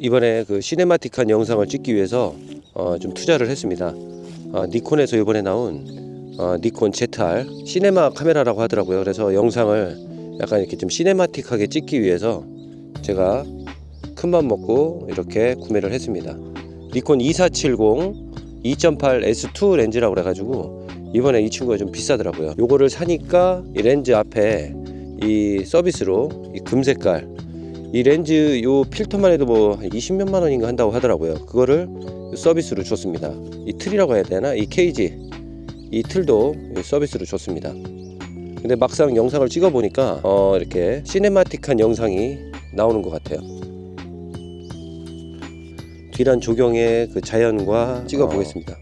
이번에 그 시네마틱한 영상을 찍기 위해서 어, 좀 투자를 했습니다. 어, 니콘에서 이번에 나온 어, 니콘 ZR 시네마 카메라라고 하더라고요. 그래서 영상을 약간 이렇게 좀 시네마틱하게 찍기 위해서 제가 큰맘 먹고 이렇게 구매를 했습니다. 니콘 2470 2.8 S2 렌즈라고 그래가지고 이번에 이 친구가 좀 비싸더라고요. 요거를 사니까 이 렌즈 앞에 이 서비스로 이 금색깔 이 렌즈 요 필터만 해도 뭐 20몇만 원인가 한다고 하더라고요. 그거를 서비스로 줬습니다. 이 틀이라고 해야 되나? 이 케이지 이 틀도 서비스로 줬습니다. 근데 막상 영상을 찍어 보니까 어 이렇게 시네마틱한 영상이 나오는 것 같아요. 뒤란 조경의 그 자연과 찍어 보겠습니다.